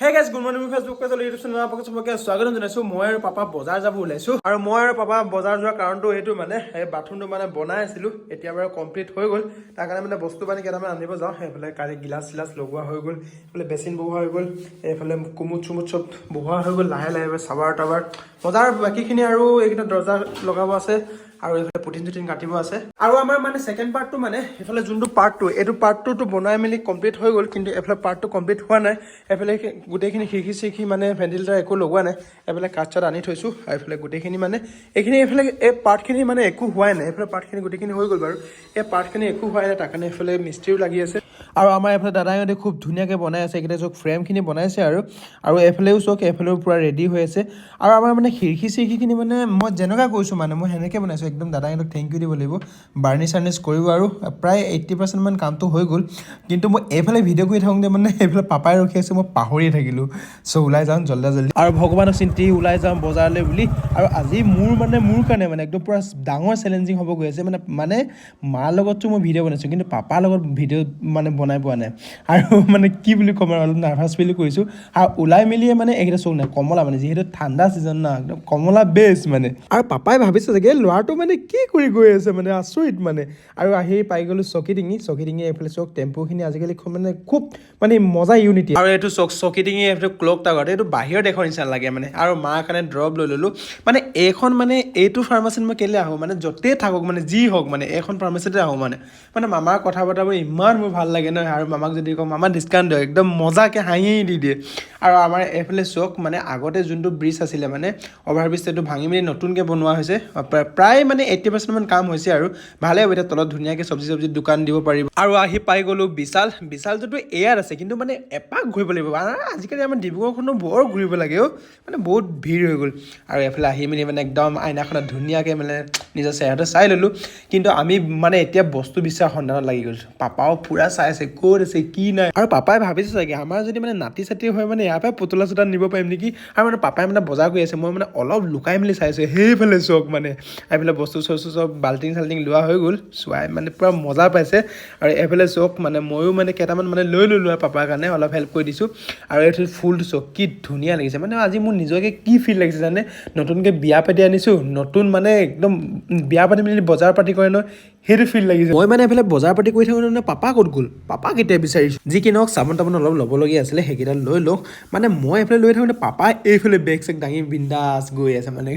Hey guys good morning Facebook পেজৰ YouTube চেনেলৰ আপোনালোকক চবকে স্বাগতম জনাইছো। মই আৰু পাপা বজাৰ যাব ওলাইছো। আৰু মই আৰু পাপা বজাৰ যোৱাৰ কাৰণটো সেইটো মানে এই বাথৰুমটো মানে বনাই আছিলো। এতিয়া বাৰু কমপ্লিট হৈ গ'ল। তাৰ কাৰণে মানে বস্তু পানী কেইটামান আনিব যাওঁ। সেইফালে কালি গিলাচ চিলাচ লগোৱা হৈ গ'ল। এইফালে বেচিন বহোৱা হৈ গ'ল। এইফালে কুমুট চুমুট চব বহোৱা হৈ গ'ল। লাহে লাহে চাবাৰ টাবাৰ বজাৰ বাকীখিনি আৰু এইকেইটা দৰ্জা লগাব আছে। আৰু এইফালে পুটিন চুটিন কাটিব আছে। আৰু আমাৰ মানে ছেকেণ্ড পাৰ্টটো মানে এইফালে যোনটো পাৰ্টটো এইটো পাৰ্টটোতো বনাই মেলি কমপ্লিট হৈ গ'ল, কিন্তু এইফালে পাৰ্টটো কমপ্লিট হোৱা নাই। এইফালে সেই গোটেইখিনি খিৰিকি চিৰিকি মানে ভেণ্টিলেটাৰ একো লগোৱা নাই। এইফালে কাঠ চাঠ আনি থৈছোঁ, আৰু এইফালে গোটেইখিনি মানে এইখিনি এইফালে এই পাৰ্টখিনি মানে একো হোৱাই নাই। এইফালে পাৰ্টখিনি গোটেইখিনি হৈ গ'ল বাৰু। এই পাৰ্টখিনি একো হোৱাই নাই তাৰ কাৰণে এইফালে মিস্ত্ৰীও লাগি আছে। আৰু আমাৰ এইফালে দাদাহঁতে খুব ধুনীয়াকৈ বনাই আছে, এইকেইটা চব ফ্ৰেমখিনি বনাইছে আৰু আৰু এইফালেও চক এইফালেও পূৰা ৰেডি হৈ আছে। আৰু আমাৰ মানে খিৰিকি চিৰিকিখিনি মানে মই যেনেকুৱা কৈছোঁ মানে মই সেনেকৈ বনাইছোঁ, একদম দাদাহঁতক থেংক ইউ দিব লাগিব। বাৰ্ণিছ চাৰ্নিছ কৰিব আৰু প্ৰায় এইট্টি পাৰ্চেণ্টমান কামটো হৈ গ'ল। কিন্তু মই এইফালে ভিডিঅ' কৰি থাকোঁতে মানে এইফালে পাপাই ৰখি আছে, মই পাহৰিয়ে থাকিলোঁ। চ' ওলাই যাওঁ জল্দি জল্দি। আৰু ভগৱানক চিন্তি, ওলাই যাওঁ বজাৰলৈ বুলি। আৰু আজি মোৰ মানে মোৰ কাৰণে মানে একদম পূৰা ডাঙৰ চেলেঞ্জিং হ'ব গৈ আছে। মানে মানে মাৰ লগততো মই ভিডিঅ' বনাইছোঁ, কিন্তু পাপাৰ লগত ভিডিঅ' মানে বনাই পোৱা নাই। আৰু মানে কি বুলি ক'ম আৰু অলপ নাৰ্ভাছ ফিল কৰিছোঁ। আৰু ওলাই মেলিয়ে মানে এইকেইটা চৌ নাই, কমলা মানে যিহেতু ঠাণ্ডা ছিজন না, একদম কমলা বেষ্ট মানে। আৰু পাপাই ভাবিছে চাগে, ল'ৰাটো মানে কি কৰি গৈ আছে মানে আচৰিত মানে। আৰু আহি পাই গ'লোঁ চকী ডিঙি চকী ডিঙি এইফালে চক, টেম্পুখিনি আজিকালি খুব মানে খুব মানে মজা ইউনিটি আৰু এইটো চক, চকী ডিঙি এইটো ক্লক টাৱাৰ এইটো বাহিৰৰ দেশৰ নিচিনা লাগে মানে। আৰু মাৰ কাৰণে ড্ৰপ লৈ ল'লোঁ। মানে এইখন মানে এইটো ফাৰ্মাচীত মই কেলৈ আহোঁ? মানে য'তেই থাকক মানে যি হওক মানে এইখন ফাৰ্মাচীতে আহোঁ মানে। মানে মামাৰ কথা বতৰাবোৰ ইমান মোৰ ভালো লাগে নহয় আৰু মামাক যদি কওঁ, মামা ডিছকাউণ্ট দিয়ক। একদম মজাকৈ হাঁহি দি দিয়ে। আৰু আমাৰ এইফালে চক মানে আগতে যোনটো ব্ৰিজ আছিলে মানে অভাৰ ব্ৰিজ সেইটো ভাঙি মেলি নতুনকৈ বনোৱা হৈছে প্ৰা- প্ৰায় মানে এইট্টি পাৰ্চেণ্টমান কাম হৈছে আৰু। ভালে হ'ব এতিয়া তলত ধুনীয়াকৈ চব্জি চব্জি দোকান দিব পাৰিব। আৰু আহি পাই গ'লোঁ বিশাল। বিশালটোতো এয়াত আছে, কিন্তু মানে এপাক ঘূৰিব লাগিব। আজিকালি আমাৰ ডিব্ৰুগড়খনো বৰ ঘূৰিব লাগে, অ' মানে বহুত ভিৰ হৈ গ'ল। আৰু এইফালে আহি মেলি মানে একদম আইনাখনত ধুনীয়াকৈ মানে নিজৰ চেহেৰাটো চাই ল'লোঁ। কিন্তু আমি মানে এতিয়া বস্তু বিচাৰ সন্ধানত লাগি গৈছোঁ পাপাও পূৰা চাই আছে ক'ত আছে কি নাই। আৰু পাপাই ভাবিছে চাগে আমাৰ যদি মানে নাতি চাতি হয় মানে ইয়াৰ পৰাই পুতলা চোতলা নিব পাৰিম নেকি? আৰু মানে পাপাই মানে বজাৰ কৰি আছে মই মানে অলপ লুকাই মেলি চাইছোঁ সেইফালে চক মানে। এইফালে বস্তু চস্তু চব বাল্টিং চাল্টিং লোৱা হৈ গ'ল চোৱাই মানে পূৰা মজা পাইছে। আৰু এইফালে চক মানে ময়ো মানে কেইটামান মানে লৈ ল'লোঁ আৰু পাপাৰ কাৰণে অলপ হেল্প কৰি দিছোঁ। আৰু এইটো ফুলটো চক কি ধুনীয়া লাগিছে। মানে আজি মোৰ নিজকে কি ফিল লাগিছে জানে? নতুনকৈ বিয়া পাতি আনিছোঁ নতুন মানে একদম বিয়া পাতি মেলি বজাৰ পাতি কৰে নহয় সেইটো ফিল লাগিছে। মই মানে এইফালে বজাৰ পাতি কৰি থাকোঁতে মানে পাপা ক'ত গ'ল? পাপাক এতিয়া বিচাৰিছোঁ যি কি নহওক, চাবোন তাবোন অলপ ল'বলগীয়া আছিলে, সেইকেইটা লৈ লওঁ মানে মই এইফালে লৈ থাকোঁতে পাপাই এইফালে বেগ চেগ দাঙি বিন্দাছ গৈ আছে মানে।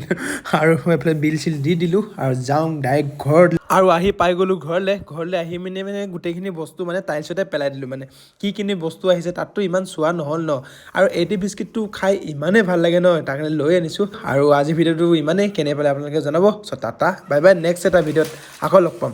আৰু মই এইফালে বিল চিল দি দিলোঁ আৰু যাওঁ ডাইৰেক্ট ঘৰত। আৰু আহি পাই গ'লোঁ ঘৰলৈ। ঘৰলৈ আহি মেলি মানে গোটেইখিনি বস্তু মানে টাইলছতে পেলাই দিলোঁ মানে। কি কিনি বস্তু আহিছে তাততো ইমান চোৱা নহ'ল ন। আৰু এইটি বিস্কিটটো খাই ইমানেই ভালো লাগে ন তাৰ কাৰণে লৈ আনিছোঁ। আৰু আজি ভিডিঅ'টো ইমানেই। কেনে পালে আপোনালোকে জনাব। চ' টাটা। Bye bye. নেক্সট এটা ভিডিঅ'ত আকৌ লগ পাম।